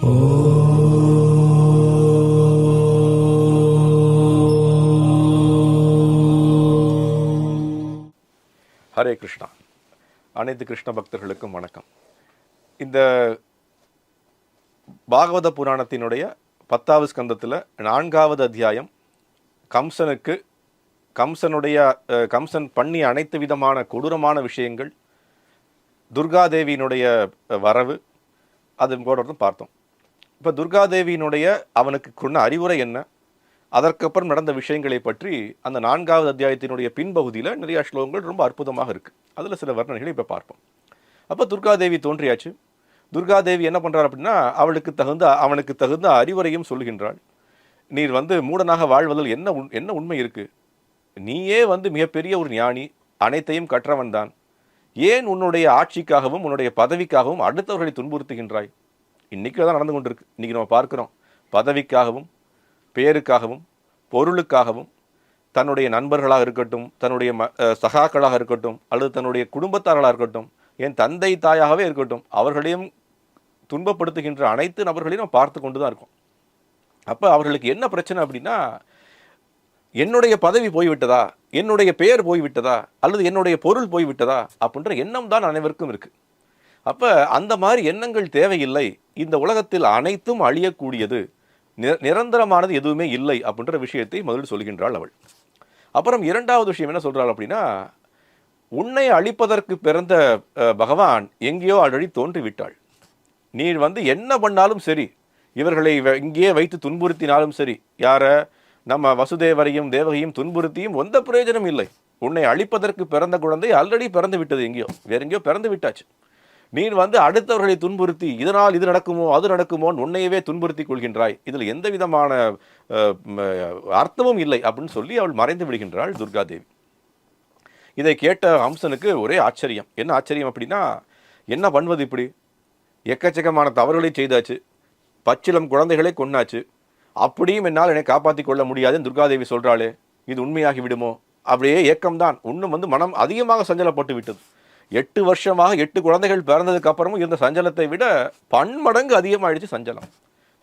ஹரே கிருஷ்ணா. அனைத்து கிருஷ்ண பக்தர்களுக்கும் வணக்கம். இந்த பாகவத புராணத்தினுடைய பத்தாவது ஸ்கந்தத்தில் நான்காவது அத்தியாயம் கம்சனுக்கு கம்சனுடைய கம்சன் பண்ணி அனைத்து விதமான கொடூரமான விஷயங்கள் துர்காதேவியினுடைய வரவு அது கூட பார்த்தோம். இப்போ துர்காதேவியினுடைய அவனுக்கு கொண்ட அறிவுரை என்ன? அதற்கப்புறம் நடந்த விஷயங்களை பற்றி அந்த நான்காவது அத்தியாயத்தினுடைய பின்பகுதியில் நிறைய ஸ்லோகங்கள் ரொம்ப அற்புதமாக இருக்குது அதில் சில வர்ணனைகளை இப்போ பார்ப்போம். அப்போ துர்காதேவி தோன்றியாச்சு. துர்காதேவி என்ன பண்ணுறார் அப்படின்னா அவளுக்கு தகுந்த அவனுக்கு தகுந்த அறிவுரையும் சொல்கின்றாள். நீர் வந்து மூடனாக வாழ்வதில் என்ன உண் என்ன உண்மை இருக்கு? நீயே வந்து மிகப்பெரிய ஒரு ஞானி அனைத்தையும் கற்றவன் தான் ஏன் உன்னுடைய ஆட்சிக்காகவும் உன்னுடைய பதவிக்காகவும் அடுத்தவர்களை துன்புறுத்துகின்றாய்? இன்னைக்கு தான் நடந்து கொண்டிருக்கு. இன்னைக்கு நம்ம பார்க்குறோம். பதவிக்காகவும் பேருக்காகவும் பொருளுக்காகவும் தன்னுடைய நண்பர்களாக இருக்கட்டும் தன்னுடைய ம சகாக்களாக இருக்கட்டும் அல்லது தன்னுடைய குடும்பத்தார்களாக இருக்கட்டும் என் தந்தை தாயாகவே இருக்கட்டும் அவர்களையும் துன்பப்படுத்துகின்ற அனைத்து நபர்களையும் நம்ம பார்த்து கொண்டு தான் இருக்கோம். அப்போ அவர்களுக்கு என்ன பிரச்சனை அப்படின்னா என்னுடைய பதவி போய்விட்டதா? என்னுடைய பெயர் போய்விட்டதா? அல்லது என்னுடைய பொருள் போய்விட்டதா? அப்படின்ற எண்ணம் தான் அனைவருக்கும் இருக்குது அப்போ அந்த மாதிரி எண்ணங்கள் தேவையில்லை. இந்த உலகத்தில் அனைத்தும் அழியக்கூடியது. நிரந்தரமானது எதுவுமே இல்லை அப்படின்ற விஷயத்தை முதலில் சொல்கின்றாள் அவள். அப்புறம் இரண்டாவது விஷயம் என்ன சொல்கிறாள் அப்படின்னா உன்னை அழிப்பதற்கு பிறந்த பகவான் எங்கேயோ ஆல்ரெடி தோன்றிவிட்டாள். நீ வந்து என்ன பண்ணாலும் சரி இவர்களை வ- இங்கேயே வைத்து துன்புறுத்தினாலும் சரி யாரை நம்ம வசுதேவரையும் தேவகையும் துன்புறுத்தியும் எந்த பிரயோஜனம் இல்லை. உன்னை அழிப்பதற்கு பிறந்த குழந்தை ஆல்ரெடி பிறந்து விட்டது எங்கேயோ வேற எங்கேயோ பிறந்து விட்டாச்சு நீ வந்து அடுத்தவர்களை துன்புறுத்தி இதனால் இது நடக்குமோ அது நடக்குமோன்னு உன்னையவே துன்புறுத்தி கொள்கின்றாய். இதில் எந்த விதமான அர்த்தமும் இல்லை அப்படின்னு சொல்லி அவள் மறைந்து விடுகின்றாள் துர்காதேவி. இதை கேட்ட ஹம்சனுக்கு ஒரே ஆச்சரியம். என்ன ஆச்சரியம் அப்படின்னா என்ன பண்ணுவது இப்படி? எக்கச்சக்கமான தவறுகளை செய்தாச்சு. பச்சிலம் குழந்தைகளை கொன்னாச்சு. அப்படியும் என்னால் என்னை காப்பாற்றி கொள்ள முடியாதுன்னு துர்காதேவி சொல்கிறாளே இது உண்மையாகி விடுமோ? அப்படியே ஏக்கம்தான். இன்னும் வந்து மனம் அதிகமாக சஞ்சலப்பட்டு விட்டது. எட்டு வருஷமாக எட்டு குழந்தைகள் பிறந்ததுக்கு அப்புறமும் இருந்த சஞ்சலத்தை விட பன்மடங்கு அதிகமாகிடுச்சு சஞ்சலம்.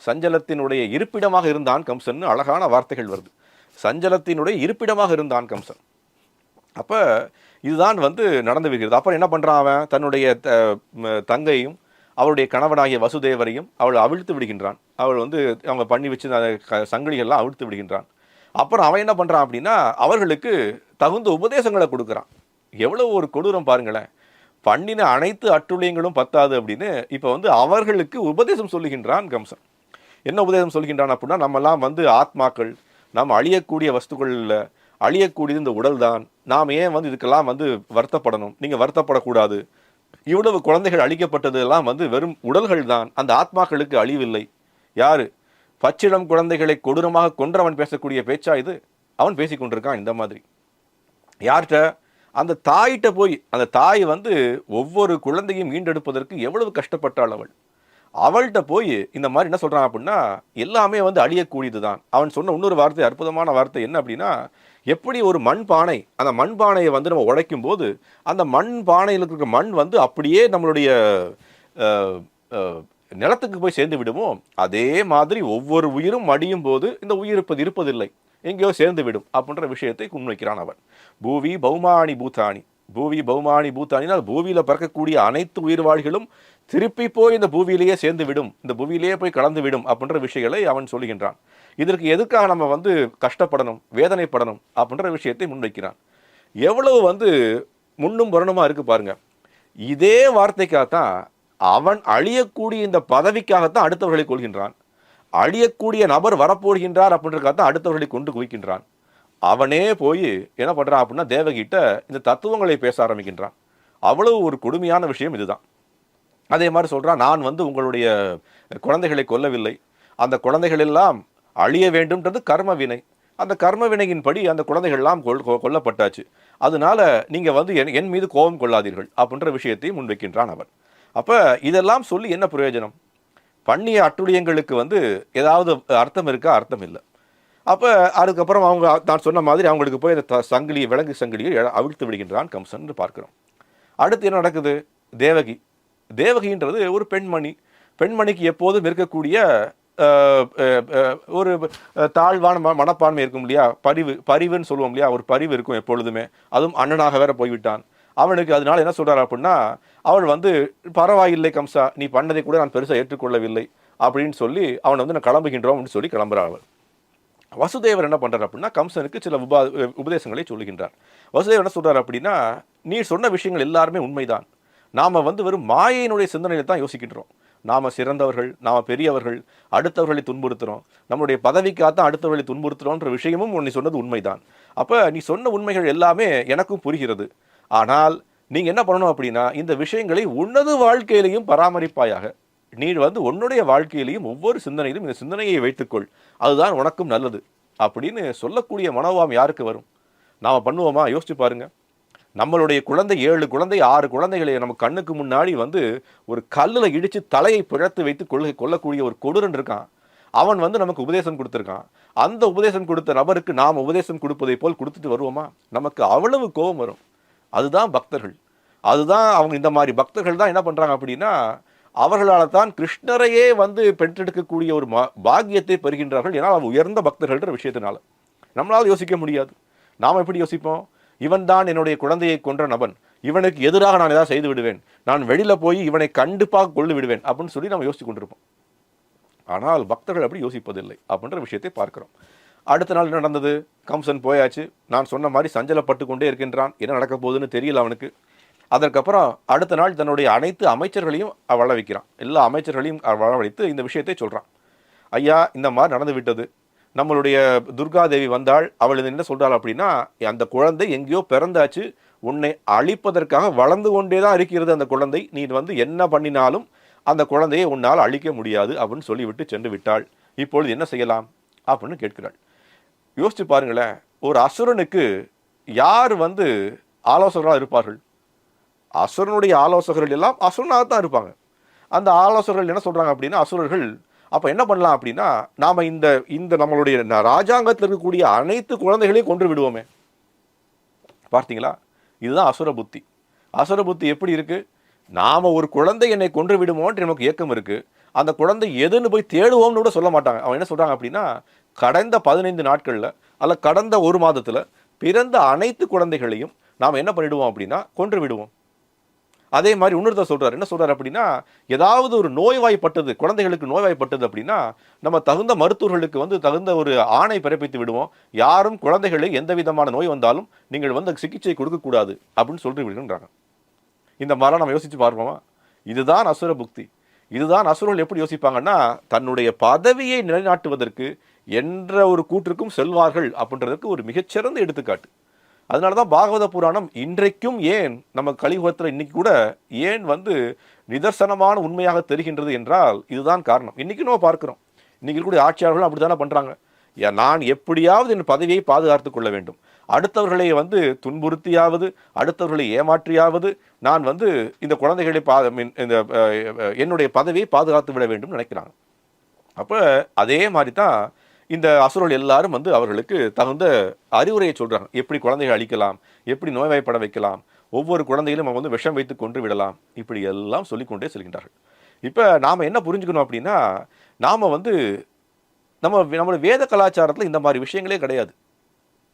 சஞ்சலத்தினுடைய இருப்பிடமாக இருந்தான் கம்சன். அழகான வார்த்தைகள் வருது. சஞ்சலத்தினுடைய இருப்பிடமாக இருந்தான் கம்சன். அப்போ இதுதான் வந்து நடந்து வருகிறது அப்புறம் என்ன பண்ணுறான் அவன்? தன்னுடைய த- தங்கையும் அவருடைய கணவனாகிய வசுதேவரையும் அவள் அவிழ்த்து விடுகின்றான். அவள் வந்து அவங்க பண்ணி வச்சு க- சங்கிலிகள்லாம் அவிழ்த்து விடுகின்றான். அப்புறம் அவன் என்ன பண்ணுறான் அப்படின்னா அவர்களுக்கு தகுந்த உபதேசங்களை கொடுக்குறான். எவ்வளோ ஒரு கொடூரம் பாருங்களேன். பண்ணின அனைத்து அட்டுழியங்களும் பத்தாது அப்படின்னு இப்போ வந்து அவர்களுக்கு உபதேசம் சொல்லுகின்றான் கம்சன். என்ன உபதேசம் சொல்கின்றான் அப்படின்னா நம்மலாம் வந்து ஆத்மாக்கள் நாம் அழியக்கூடிய வஸ்துக்கள் இல்லை அழியக்கூடியது இந்த உடல் தான் நாம் ஏன் வந்து இதுக்கெல்லாம் வந்து வருத்தப்படணும் நீங்கள் வருத்தப்படக்கூடாது. இவ்வளவு குழந்தைகள் அழிக்கப்பட்டது எல்லாம் வந்து வெறும் உடல்கள் தான் அந்த ஆத்மாக்களுக்கு அழிவில்லை. யாரு? பச்சிடம் குழந்தைகளை கொடூரமாக கொன்றவன் பேசக்கூடிய பேச்சா இது? அவன் பேசிக்கொண்டிருக்கான் இந்த மாதிரி. யார்கிட்ட? அந்த தாயிட்ட போய் அந்த தாய் வந்து ஒவ்வொரு குழந்தையும் மீண்டெடுப்பதற்கு எவ்வளவு கஷ்டப்பட்டாள் அவள்? அவள்கிட்ட போய் இந்த மாதிரி என்ன சொல்கிறான் அப்படின்னா எல்லாமே வந்து அழியக்கூடியது தான் அவன் சொன்ன இன்னொரு வார்த்தை அற்புதமான வார்த்தை என்ன அப்படின்னா எப்படி ஒரு மண் பானை அந்த மண் பானையை வந்து நம்ம உடைக்கும் போது அந்த மண் பானையில் இருக்கிற மண் வந்து அப்படியே நம்மளுடைய நிலத்துக்கு போய் சேர்ந்து விடுமோ அதே மாதிரி ஒவ்வொரு உயிரும் அடியும் போது இந்த உயிர் இருப்பது இருப்பதில்லை. எங்கேயோ சேர்ந்து விடும் அப்படின்ற விஷயத்தை முன்வைக்கிறான் அவன். பூவி பௌமானி பூத்தானி. பூவி பௌமானி பூத்தானினால் பூவியில் பிறக்கக்கூடிய அனைத்து உயிர்வாழிகளும் திருப்பி போய் இந்த பூவியிலேயே சேர்ந்து விடும் இந்த பூவியிலேயே போய் கலந்து விடும் அப்படின்ற விஷயங்களை அவன் சொல்கின்றான். இதற்கு எதுக்காக நம்ம வந்து கஷ்டப்படணும் வேதனைப்படணும் அப்படின்ற விஷயத்தை முன்வைக்கிறான். எவ்வளவு வந்து முன்னும் புறணுமா இருக்குது பாருங்கள் இதே வார்த்தைக்காகத்தான் அவன் அழியக்கூடிய இந்த பதவிக்காகத்தான் அடுத்தவர்களை கொள்கின்றான் அழியக்கூடிய நபர் வரப்போகின்றார் தான் அடுத்தவர்களை கொண்டு குவிக்கின்றான். அவனே போய் என்ன பண்ணுறான் அப்படின்னா தேவகிட்ட இந்த தத்துவங்களை பேச ஆரம்பிக்கின்றான். அவ்வளவு ஒரு கொடுமையான விஷயம் இதுதான். அதே மாதிரி சொல்கிறான் நான் வந்து உங்களுடைய குழந்தைகளை கொல்லவில்லை. அந்த குழந்தைகள் எல்லாம் அழிய வேண்டும்ன்றது கர்ம வினை. அந்த கர்ம வினையின்படி அந்த குழந்தைகள்லாம் கொல் கொ- கொல்லப்பட்டாச்சு. அதனால நீங்கள் வந்து என் என் மீது கோபம் கொள்ளாதீர்கள் அப்படின்ற விஷயத்தை முன்வைக்கின்றான் அவன். அப்போ இதெல்லாம் சொல்லி என்ன பிரயோஜனம்? பண்ணிய அட்டுழியங்களுக்கு வந்து ஏதாவது அர்த்தம் இருக்கா? அர்த்தம் இல்லை. அப்போ அதுக்கப்புறம் அவங்க நான் சொன்ன மாதிரி அவங்களுக்கு போய் அந்த த- சங்கிலியை விலங்கு சங்கிலியை அவிழ்த்து விடுகின்றான் கம்சன் பார்க்கிறோம். அடுத்து என்ன நடக்குது? தேவகி. தேவகின்றது ஒரு பெண்மணி. பெண்மணிக்கு எப்போதும் இருக்கக்கூடிய ஒரு தாழ்வான ம- மனப்பான்மை இருக்கும் இல்லையா? பரிவு பரிவுன்னு சொல்லுவோம் இல்லையா? ஒரு பரிவு இருக்கும் எப்பொழுதுமே. அதுவும் அண்ணனாக வேற போய்விட்டான். அவனுக்கு அதனால என்ன சொல்கிறார் அப்படின்னா அவள் வந்து பரவாயில்லை கம்சா நீ பண்ணதை கூட நான் பெருசாக ஏற்றுக்கொள்ளவில்லை அப்படின்னு சொல்லி அவனை வந்து நான் கிளம்புகின்றோம் அப்படின்னு சொல்லி கிளம்புறாள் அவள் வசுதேவர் என்ன பண்ணுறார் அப்படின்னா கம்சனுக்கு சில உபா உபதேசங்களை சொல்லுகின்றார். வசுதேவர் என்ன சொல்கிறார் அப்படின்னா நீ சொன்ன விஷயங்கள் எல்லாருமே உண்மைதான். நாம் வந்து வெறும் மாயையினுடைய சிந்தனையில தான் யோசிக்கின்றோம். நாம் சிறந்தவர்கள் நாம் பெரியவர்கள் அடுத்தவர்களை துன்புறுத்துகிறோம் நம்மளுடைய பதவிக்காகத்தான் அடுத்தவர்களை துன்புறுத்துறோன்ற விஷயமும் நீ சொன்னது உண்மைதான். அப்போ நீ சொன்ன உண்மைகள் எல்லாமே எனக்கும் புரிகிறது. ஆனால் நீங்கள் என்ன பண்ணணும் அப்படின்னா இந்த விஷயங்களை உன்னது வாழ்க்கையிலையும் பராமரிப்பாயாக. நீ வந்து உன்னுடைய வாழ்க்கையிலையும் ஒவ்வொரு சிந்தனையிலும் இந்த சிந்தனையை வைத்துக்கொள். அதுதான் உனக்கும் நல்லது அப்படின்னு சொல்லக்கூடிய மனோபாவம் யாருக்கு வரும்? நாம் பண்ணுவோமா? யோசிச்சு பாருங்க. நம்மளுடைய குழந்தை ஏழு குழந்தை ஆறு குழந்தைகளை நம்ம கண்ணுக்கு முன்னாடி வந்து ஒரு கல்லில் இடித்து தலையை பிழத்து வைத்து கொள்ள கொள்ளக்கூடிய ஒரு கொடுரன் இருக்கான். அவன் வந்து நமக்கு உபதேசம் கொடுத்துருக்கான். அந்த உபதேசம் கொடுத்த நபருக்கு நாம் உபதேசம் கொடுப்பதை போல் கொடுத்துட்டு வருவோமா? நமக்கு அவ்வளவு கோபம் வரும். அதுதான் பக்தர்கள். அதுதான் அவங்க இந்த மாதிரி பக்தர்கள் தான் என்ன பண்ணுறாங்க அப்படின்னா அவர்களால் தான் கிருஷ்ணரையே வந்து பெற்றெடுக்கக்கூடிய ஒரு மா- பாக்கியத்தை பெறுகின்றார்கள் ஏன்னா அவங்க உயர்ந்த பக்தர்கள்ன்ற விஷயத்தினால. நம்மளால் யோசிக்க முடியாது. நாம் எப்படி யோசிப்போம்? இவன் தான் என்னுடைய குழந்தையை கொன்ற நபன். இவனுக்கு எதிராக நான் ஏதாவது செய்து விடுவேன். நான் வெளியில் போய் இவனை கண்டிப்பாக கொள்ளு விடுவேன் அப்படின்னு சொல்லி நம்ம யோசித்து கொண்டிருப்போம். ஆனால் பக்தர்கள் அப்படி யோசிப்பதில்லை அப்படின்ற விஷயத்தை பார்க்கிறோம். அடுத்த நாள் என்ன நடந்தது? கம்சன் போயாச்சு. நான் சொன்ன மாதிரி சஞ்சலப்பட்டு கொண்டே இருக்கின்றான். என்ன நடக்க போகுதுன்னு தெரியல அவனுக்கு. அதற்கப்புறம் அடுத்த நாள் தன்னுடைய அனைத்து அமைச்சர்களையும் வள வைக்கிறான் எல்லா அமைச்சர்களையும் வரவழைத்து இந்த விஷயத்தை சொல்கிறான் ஐயா இந்த மாதிரி நடந்து விட்டது. நம்மளுடைய துர்காதேவி வந்தாள். அவள் என்ன சொல்கிறாள் அப்படின்னா அந்த குழந்தை எங்கேயோ பிறந்தாச்சு. உன்னை அழிப்பதற்காக வளர்ந்து கொண்டே தான் இருக்கிறது அந்த குழந்தை. நீ வந்து என்ன பண்ணினாலும் அந்த குழந்தையை உன்னால் அழிக்க முடியாது அப்படின்னு சொல்லிவிட்டு சென்று விட்டாள். இப்பொழுது என்ன செய்யலாம்? அப்படின்னு கேட்கிறாள். யோசித்து பாருங்களேன் ஒரு அசுரனுக்கு யார் வந்து ஆலோசகர்களாக இருப்பார்கள்? அசுரனுடைய ஆலோசகர்கள் எல்லாம் அசுரனாக தான் இருப்பாங்க. அந்த ஆலோசகர்கள் என்ன சொல்கிறாங்க அப்படின்னா அசுரர்கள் அப்போ என்ன பண்ணலாம் அப்படின்னா நாம் இந்த இந்த நம்மளுடைய ராஜாங்கத்தில் இருக்கக்கூடிய அனைத்து குழந்தைகளையும் கொன்று விடுவோமே. பார்த்தீங்களா? இதுதான் அசுர புத்தி. அசுர புத்தி எப்படி இருக்குது நாம் ஒரு குழந்தை என்னை கொன்று விடுமோன்ற நமக்கு ஏக்கம் இருக்குது அந்த குழந்தை எதுன்னு போய் தேடுவோம்னு கூட சொல்ல மாட்டாங்க. அவன் என்ன சொல்கிறாங்க அப்படின்னா கடந்த பதினைந்து நாட்களில் அல்ல கடந்த ஒரு மாதத்தில் பிறந்த அனைத்து குழந்தைகளையும் நாம் என்ன பண்ணிடுவோம் அப்படின்னா கொன்று விடுவோம். அதே மாதிரி இன்னொருத்தர் சொல்கிறார் என்ன சொல்கிறார் அப்படின்னா ஏதாவது ஒரு நோய்வாய்ப்பட்டது குழந்தைகளுக்கு நோய்வாய்ப்பட்டது அப்படின்னா நம்ம தகுந்த மருத்துவர்களுக்கு வந்து தகுந்த ஒரு ஆணை பிறப்பித்து விடுவோம். யாரும் குழந்தைகளை எந்த விதமான நோய் வந்தாலும் நீங்கள் வந்து சிகிச்சை கொடுக்கக்கூடாது அப்படின்னு சொல்லிட்டு விடுகின்றாங்க இந்த மாதிரிலாம் நம்ம யோசித்து பார்ப்போமா? இதுதான் அசுர புக்தி. இதுதான் அசுரர்கள் எப்படி யோசிப்பாங்கன்னா தன்னுடைய பதவியை நிலைநாட்டுவதற்கு என்ற ஒரு கூற்றுக்கும் செல்வார்கள் அப்படின்றதுக்கு ஒரு மிகச்சிறந்த எடுத்துக்காட்டு. அதனால தான் பாகவத புராணம் இன்றைக்கும் ஏன் நம்ம கலியுகத்தில் இன்னைக்கு கூட ஏன் வந்து நிதர்சனமான உண்மையாக தெரிகின்றது என்றால் இதுதான் காரணம். இன்றைக்கும் நம்ம பார்க்குறோம். இன்றைக்கி கூட ஆட்சியாளர்களும் அப்படித்தானே தானே பண்ணுறாங்க நான் எப்படியாவது என் பதவியை பாதுகாத்து கொள்ள வேண்டும். அடுத்தவர்களை வந்து துன்புறுத்தியாவது அடுத்தவர்களை ஏமாற்றியாவது நான் வந்து இந்த குழந்தைகளை பா மீன் இந்த என்னுடைய பதவியை பாதுகாத்து விட வேண்டும் நினைக்கிறாங்க. அப்போ அதே மாதிரி தான் இந்த அசுரர்கள் எல்லாரும் வந்து அவர்களுக்கு தகுந்த அறிவுரையை சொல்கிறாங்க எப்படி குழந்தைகளை அழிக்கலாம் எப்படி நோய்வாய்ப்பட வைக்கலாம் ஒவ்வொரு குழந்தையிலும் அவங்க வந்து விஷம் வைத்து கொன்று விடலாம் இப்படி எல்லாம் சொல்லிக்கொண்டே செல்கின்றார்கள். இப்போ நாம் என்ன புரிஞ்சுக்கணும் அப்படின்னா நாம் வந்து நம்ம நம்மளோட வேத கலாச்சாரத்தில் இந்த மாதிரி விஷயங்களே கிடையாது.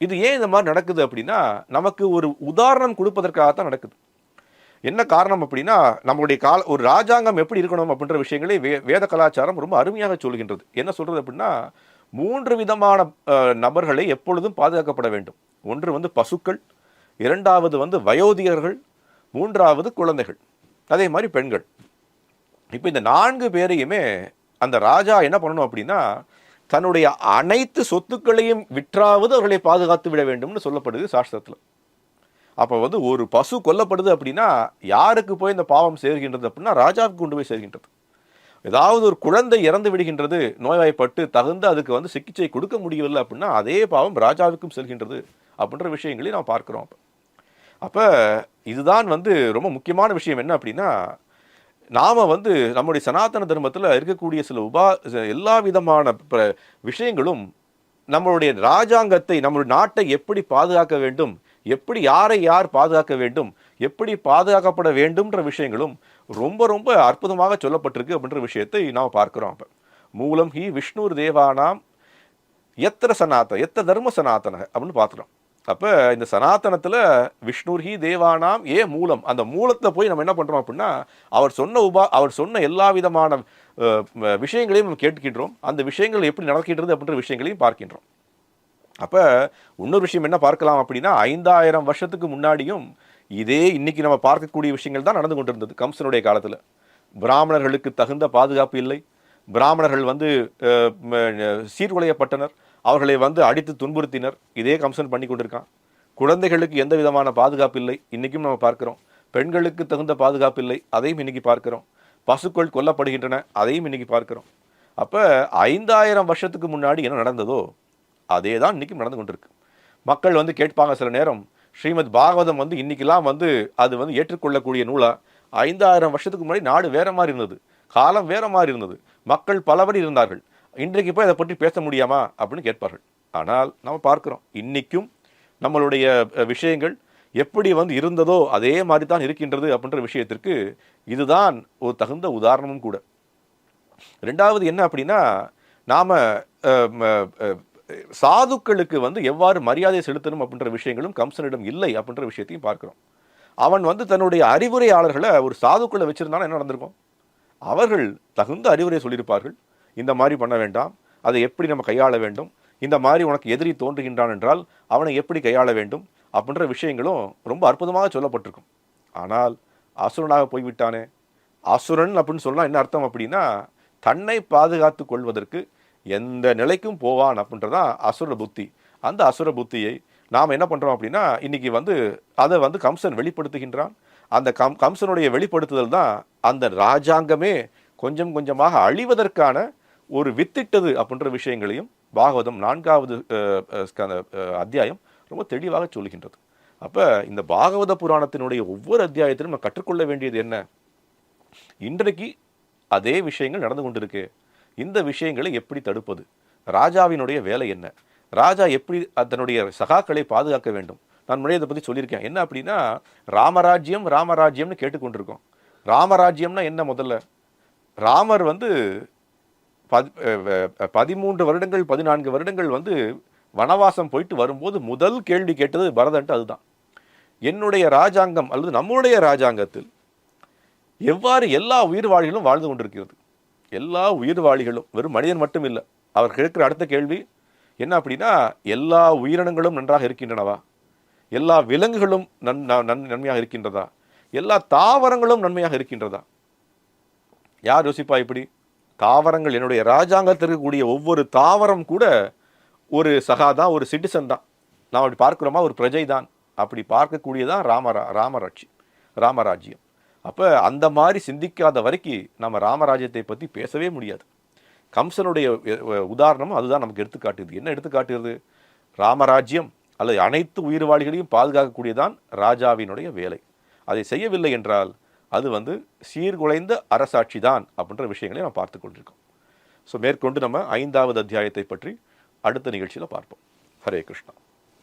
இது ஏன் இந்த மாதிரி நடக்குது அப்படின்னா நமக்கு ஒரு உதாரணம் கொடுப்பதற்காகத்தான் நடக்குது. என்ன காரணம் அப்படின்னா நம்மளுடைய கால ஒரு ராஜாங்கம் எப்படி இருக்கணும் அப்படின்ற விஷயங்களை வே வேத கலாச்சாரம் ரொம்ப அருமையாக சொல்கின்றது. என்ன சொல்கிறது அப்படின்னா மூன்று விதமான நபர்களை எப்பொழுதும் பாதுகாக்கப்பட வேண்டும். ஒன்று வந்து பசுக்கள் இரண்டாவது வந்து வயோதிகர்கள் மூன்றாவது குழந்தைகள். அதே மாதிரி பெண்கள். இப்போ இந்த நான்கு பேரையுமே அந்த ராஜா என்ன பண்ணணும் அப்படின்னா தன்னுடைய அனைத்து சொத்துக்களையும் விற்றாவது அவர்களை பாதுகாத்து விட வேண்டும்னு சொல்லப்படுது சாஸ்திரத்தில். அப்போ வந்து ஒரு பசு கொல்லப்படுது அப்படின்னா யாருக்கு போய் இந்த பாவம் சேர்கின்றது அப்படின்னா ராஜாவுக்கு கொண்டு போய் சேர்கின்றது. ஏதாவது ஒரு குழந்தை இறந்து விடுகின்றது நோய்வாய்ப்பட்டு தகுந்த அதுக்கு வந்து சிகிச்சை கொடுக்க முடியவில்லை அப்படின்னா அதே பாவம் ராஜாவுக்கும் செல்கின்றது அப்படின்ற விஷயங்களை நாம் பார்க்குறோம் அப்போ. அப்போ இதுதான் வந்து ரொம்ப முக்கியமான விஷயம் என்ன அப்படின்னா நாம் வந்து நம்முடைய சனாதன தர்மத்தில் இருக்கக்கூடிய சில உபா எல்லா விதமான விஷயங்களும் நம்மளுடைய ராஜாங்கத்தை நம்மளுடைய நாட்டை எப்படி பாதுகாக்க வேண்டும் எப்படி யாரை யார் பாதுகாக்க வேண்டும் எப்படி பாதுகாக்கப்பட வேண்டும்ன்ற விஷயங்களும் ரொம்ப ரொம்ப அற்புதமாக சொல்லப்பட்டிருக்கு அப்படின்ற விஷயத்தை நாம் பார்க்குறோம் அப்போ. மூலம் ஹி விஷ்ணுர் தேவானாம் எத்தனை சனாத்தன எத்த தர்ம சனாத்தன அப்படின்னு பார்த்துட்டோம். அப்போ இந்த சனாதனத்தில் விஷ்ணுர் ஹி தேவானாம் ஏ மூலம் அந்த மூலத்தில் போய் நம்ம என்ன பண்ணுறோம் அப்படின்னா அவர் சொன்ன உபா அவர் சொன்ன எல்லா விதமான விஷயங்களையும் நம்ம கேட்கின்றோம் அந்த விஷயங்கள் எப்படி நடக்கின்றது அப்படின்ற விஷயங்களையும் பார்க்கின்றோம். அப்போ இன்னொரு விஷயம் என்ன பார்க்கலாம் அப்படின்னா ஐந்தாயிரம் வருஷத்துக்கு முன்னாடியும் இதே இன்னைக்கு நம்ம பார்க்கக்கூடிய விஷயங்கள் தான் நடந்து கொண்டிருந்தது கம்சனுடைய காலத்தில். பிராமணர்களுக்கு தகுந்த பாதுகாப்பு இல்லை. பிராமணர்கள் வந்து சீர்குலையப்பட்டனர். அவர்களை வந்து அடித்து துன்புறுத்தினர். இதே கம்சன் பண்ணி கொண்டிருக்கான். குழந்தைகளுக்கு எந்த விதமான பாதுகாப்பு இல்லை. இன்றைக்கும் நம்ம பார்க்குறோம். பெண்களுக்கு தகுந்த பாதுகாப்பு இல்லை. அதையும் இன்றைக்கி பார்க்குறோம். பசுக்கள் கொல்லப்படுகின்றன. அதையும் இன்றைக்கி பார்க்குறோம். அப்போ ஐந்தாயிரம் வருஷத்துக்கு முன்னாடி என்ன நடந்ததோ அதே தான் இன்றைக்கும் நடந்து கொண்டிருக்கு. மக்கள் வந்து கேட்பாங்க சில நேரம் ஸ்ரீமத் பாகவதம் வந்து இன்றைக்கெல்லாம் வந்து அது வந்து ஏற்றுக்கொள்ளக்கூடிய நூலாக ஐந்தாயிரம் வருஷத்துக்கு முன்னாடி நாடு வேற மாதிரி இருந்தது. காலம் வேற மாதிரி இருந்தது. மக்கள் பலபடி இருந்தார்கள். இன்றைக்கு போய் அதை பற்றி பேச முடியாமா? அப்படின்னு கேட்பார்கள். ஆனால் நம்ம பார்க்குறோம். இன்றைக்கும் நம்மளுடைய விஷயங்கள் எப்படி வந்து இருந்ததோ அதே மாதிரி தான் இருக்கின்றது அப்படின்ற விஷயத்திற்கு இதுதான் ஒரு தகுந்த உதாரணமும் கூட. ரெண்டாவது என்ன அப்படின்னா நாம் ம- சாதுக்களுக்கு வந்து எவ்வாறு மரியாதை செலுத்தணும் அப்படின்ற விஷயங்களும் கம்சனிடம் இல்லை அப்படின்ற விஷயத்தையும் பார்க்குறோம். அவன் வந்து தன்னுடைய அறிவுரையாளர்களை ஒரு சாதுக்களை வச்சுருந்தாலும் என்ன நடந்திருக்கும்? அவர்கள் தகுந்த அறிவுரை சொல்லியிருப்பார்கள். இந்த மாதிரி பண்ண வேண்டாம். அதை எப்படி நம்ம கையாள வேண்டும்? இந்த மாதிரி உனக்கு எதிரி தோன்றுகின்றான் என்றால் அவனை எப்படி கையாள வேண்டும்? அப்படின்ற விஷயங்களும் ரொம்ப அற்புதமாக சொல்லப்பட்டிருக்கும். ஆனால் அசுரனாக போய்விட்டானே. அசுரன் அப்படின்னு சொன்னால் என்ன அர்த்தம் அப்படின்னா தன்னை பாதுகாத்து கொள்வதற்கு எந்த நிலைக்கும் போவான் அப்படின்றதான் அசுர புத்தி. அந்த அசுர புத்தியை நாம் என்ன பண்ணுறோம் அப்படின்னா இன்றைக்கி வந்து அதை வந்து கம்சன் வெளிப்படுத்துகின்றான். அந்த கம் கம்சனுடைய வெளிப்படுத்துதல் தான் அந்த ராஜாங்கமே கொஞ்சம் கொஞ்சமாக அழிவதற்கான ஒரு வித்திட்டது அப்படின்ற விஷயங்களையும் பாகவதம் நான்காவது அத்தியாயம் ரொம்ப தெளிவாக சொல்கின்றது. அப்போ இந்த பாகவத புராணத்தினுடைய ஒவ்வொரு அத்தியாயத்திலும் நம்ம கற்றுக்கொள்ள வேண்டியது என்ன? இன்றைக்கு அதே விஷயங்கள் நடந்து கொண்டிருக்கு. இந்த விஷயங்களை எப்படி தடுப்பது? ராஜாவினுடைய வேலை என்ன? ராஜா எப்படி தன்னுடைய சகாக்களை பாதுகாக்க வேண்டும்? நான் முன்னாடி இதை பற்றி சொல்லியிருக்கேன். என்ன அப்படின்னா ராமராஜ்யம் ராமராஜ்யம்னு கேட்டுக்கொண்டிருக்கோம். ராமராஜ்யம்னா என்ன முதல்ல? ராமர் வந்து பதி- பதிமூன்று வருடங்கள் பதினான்கு வருடங்கள் வந்து வனவாசம் போயிட்டு வரும்போது முதல் கேள்வி கேட்டது பரதன்ட்டு அதுதான். என்னுடைய ராஜாங்கம் அல்லது நம்முடைய ராஜாங்கத்தில் எவ்வாறு எல்லா உயிர்வாழிகளும் வாழ்ந்து கொண்டிருக்கிறது? எல்லா உயிர்வாளிகளும் வெறும் மனிதன் மட்டும் இல்லை அவர் கேட்கிற அடுத்த கேள்வி என்ன அப்படின்னா எல்லா உயிரினங்களும் நன்றாக இருக்கின்றனவா? எல்லா விலங்குகளும் நன் நன்- நன்மையாக இருக்கின்றதா? எல்லா தாவரங்களும் நன்மையாக இருக்கின்றதா? யார் யோசிப்பா இப்படி? தாவரங்கள் என்னுடைய ராஜாங்கத்தில் இருக்கக்கூடிய ஒவ்வொரு தாவரம் கூட ஒரு சகாதான் ஒரு சிட்டிசன் தான். நாம் அப்படி பார்க்குறோமா? ஒரு பிரஜை தான். அப்படி பார்க்கக்கூடியதான் ராமரா ராமராட்சி ராமராஜ்யம். அப்போ அந்த மாதிரி சிந்திக்காத வரைக்கும் நம்ம ராமராஜ்யத்தை பற்றி பேசவே முடியாது. கம்சனுடைய உதாரணமும் உதாரணம் அதுதான் நமக்கு எடுத்துக்காட்டுது என்ன எடுத்துக்காட்டுகிறது? ராமராஜ்யம் அல்லது அனைத்து உயிர்வாளிகளையும் பாதுகாக்கக்கூடியதான் ராஜாவினுடைய வேலை. அதை செய்யவில்லை என்றால் அது வந்து சீர்குலைந்த அரசாட்சி தான் அப்படின்ற விஷயங்களை நம்ம பார்த்து கொண்டிருக்கோம். ஸோ மேற்கொண்டு நம்ம ஐந்தாவது அத்தியாயத்தை பற்றி அடுத்த நிகழ்ச்சியில் பார்ப்போம். ஹரே கிருஷ்ணா.